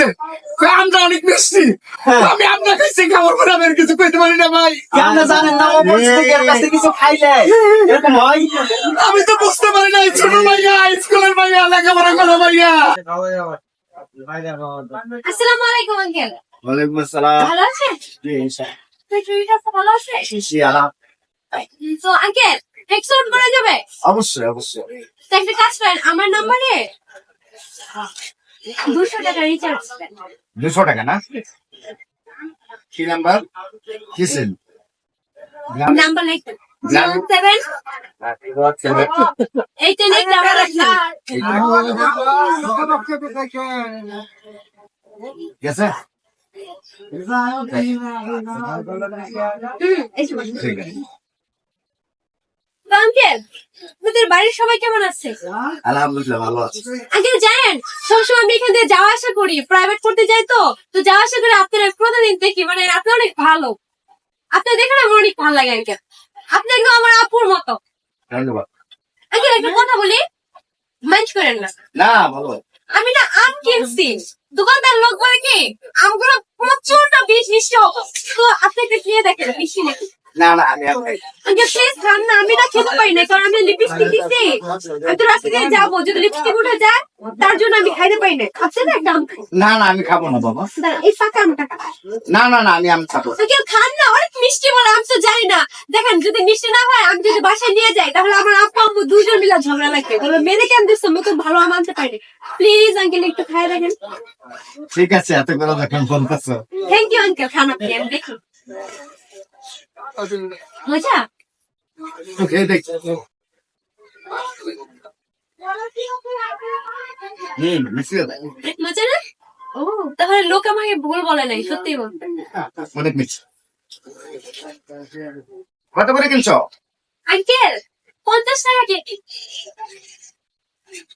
দিছে আমরা অনেক মিষ্টি। আমি আপনার কাছে খাবার পরে আমি কিছু কইতে পারি না ভাই। কেন জানেন না ও বলছে কি এর কাছে কিছু খাইলে এরকম হয়? আমি তো বুঝতে পারি না ছোট ভাইয়া স্কুলের ভাইয়া লেখাপড়া করা ভাইয়া। আসসালামু আলাইকুম আঙ্কেল। ওয়ালাইকুম আসসালাম। ভালো আছেন? জি ইনশাআল্লাহ আপনার শরীরটা তো ভালো আছে? জি আলাম তো আঙ্কেল এক্সপোর্ট করা যাবে? অবশ্যই অবশ্যই। তো একটা কাজ করেন আমার নাম্বারে দুশো টাকা রিচার্জ দুশো টাকা না? কি number number seven eight eight double গেছে? ঠিক আছে। আঙ্কেল আপনাদের বাড়ির সবাই কেমন আছে? আলহামদুলিল্লাহ ভালো আছে। আঙ্কেল জানেন সবসময় আমি এখান থেকে যাওয়া আসা করি প্রাইভেট করতে যাই তো। তো যাওয়া আসা করে আপনার প্রতিদিন দেখি মানে আপনি অনেক ভালো। আপনার দেখে না আমার অনেক ভালো লাগে আঙ্কেল আপনি একদম আমার আপুর মতো? ধন্যবাদ। আঙ্কেল একটা কথা বলি মাইন্ড করেন না। না ভালো আমি না আম কিনছি। দোকানদার লোক বলে কি আমগুলো প্রচণ্ড বিষ মিষ্টি তো আপনি একটা খেয়ে দেখেন মিষ্টি নাকি? না না আমি আর খাই না। আঙ্কেল প্লিজ খান না আমি না খেতে পারি না কারণ আমি লিপস্টিক দিচ্ছি আমি তো রাস্তা দিয়ে যাব যদি লিপস্টিক উঠে যায় তার জন্য আমি খাইতে পারি না খাচ্ছে না না না আমি খাব না বাবা। এই ফাঁকা আমটা না না না আমি আমি খাব। না। খান না অনেক মিষ্টি বলে আমি তো জানি না। দেখেন যদি মিষ্টি না হয় আমি যদি বাসায় নিয়ে যাই তাহলে আমার আপু আম্মু দুজন মিলে ঝগড়া লাগবে। তাহলে মেরে কেন দিচ্ছে আমি তো ভালো আম আনতে পারি প্লিজ আঙ্কেল একটু খাই দেখেন। ঠিক আছে এত করে দেখেন ফোন করছ থ্যাংক ইউ আঙ্কেল খান আপনি আমি দেখি। মজা? না? ও। তাহলে লোক আমাকে ভুল বলে নাই সত্যি বলতে অনেক মিষ্টি। কত করে কিনছো? আঙ্কেল পঞ্চাশ টাকা কেজি।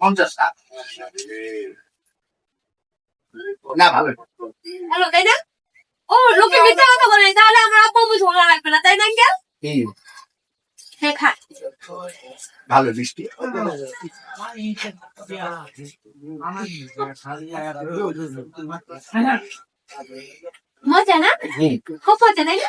পঞ্চাশ টাকা। না ভালো। হ্যালো তাই না? ও লোকে মিথ্যা কথা বলে তাহলে আমার আপু ঝগড়া লাগবে না তাই না আঙ্কেল হ্যাঁ খান ভালো মজা না খুব মজা তাই না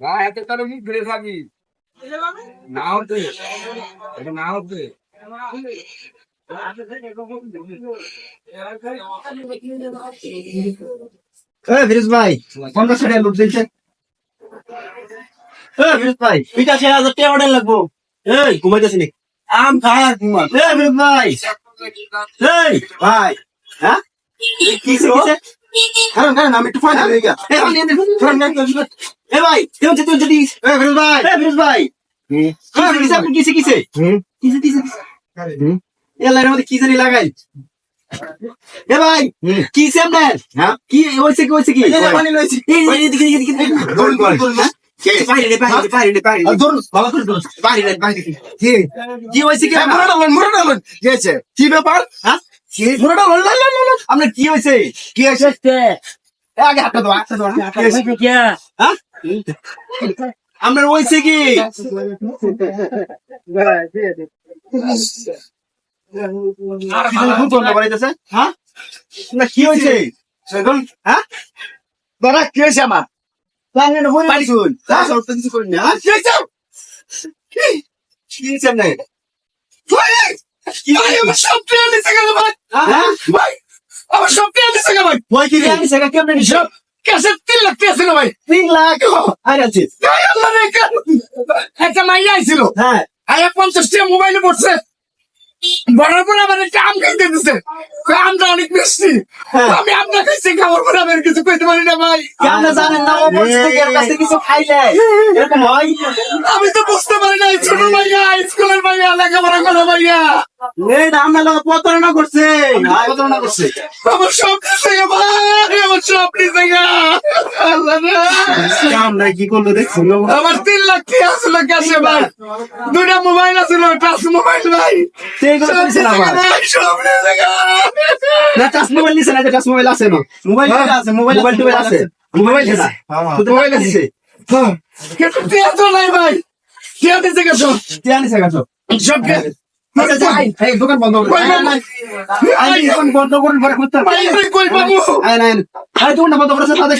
না এত তার মুখ ধরে থাকি। না হতে। এটা না হতে। ফিরোজ ভাই পঞ্চাশ টাকা লোক দিচ্ছে ভাই পিঠা ছয় হাজার টাকা অর্ডার লাগবো। এই ঘুমাইতেছি নি আম খায় আর ঘুমা এ ফিরোজ ভাই। এই ভাই হ্যাঁ? কিসে কারণ কারণ আমি একটু ফাইনাল হয়ে গেছে এ ভাই, হচ্ছে যদি এ ফিরোজ ভাই। এ ফিরোজ ভাই। কিসে কিসে কিসে কিসে হুম। কিসে কিসে এ লাইনের মধ্যে কি জানি লাগাই। এ ভাই। কিসে আপনার? হ্যাঁ। কি হয়েছে কি হয়েছে কি? পানি লইছি। এই এদিকে এদিকে কে? ব্যাপার? হ্যাঁ? আপনার কি হয়েছে? কি হয়েছে? আগে হাতটা হাতটা হয়েছে? হ্যাঁ? কি? কি? হ্যাঁ? না কি হয়েছে? হ্যাঁ? দাদা, কি হয়েছে আমার? বাংলা বই বাড়ি শুন। হ্যাঁ সব তো কিছু করিনি হ্যাঁ কি হয়েছে? কি? কি হয়েছে আপনার ভাই, ভাই, আমার সব পেয়ে দিছে গেল, ভাই। ভাই, আমার সব পেয়ে দিছে গেল, ভাই। ভয় কি রে আমি সেটা কেমনে সব ক্যাসেট তিন লাখ পেয়ে ছিল, ভাই। তিন লাখ আর আছে ভাই, একটা মাইয়া আইছিল। হ্যাঁ আয়া পঞ্চাশ টাকা মোবাইলে পড়ছে বড়ার পরে আমার একটা আম খাইতে দিছে। আমটা অনেক মিষ্টি। হ্যাঁ। আমি আমটা খাইছি খাওয়ার পরে আমি কিছু কইতে পারি না ভাই। কেন জানেন না ও কাছ কিছু খাইলে? এরকম হয়? আমি তো বুঝতে পারি না ছোট ভাইয়া স্কুলের ভাইয়া লেখাপড়া করে ভাইয়া আমরা প্রতারণা করছে। প্রতারণা করছে। আমার সব কিছু ভাই। সব দিছে গা আল্লাহ রে। কাম কি করল দেখছিল আমার তিন লাখ টাকা আসলো ক্যাশে ভাই দুটা মোবাইল আছিল টাচ মোবাইল ভাই সব দিছে না টাচ মোবাইল নিছে না টাচ মোবাইল আছে না। মোবাইল আছে মোবাইল মোবাইল আছে মোবাইল আছে। মোবাইল আছে। হ্যাঁ, কিন্তু টিয়া তো নাই ভাই? টিয়া দিছে গা টিয়া নিছে গাছো সব গে- যাই এই দোকান বন্ধ বন্ধ করুন দোকান বন্ধ করেছে তাদের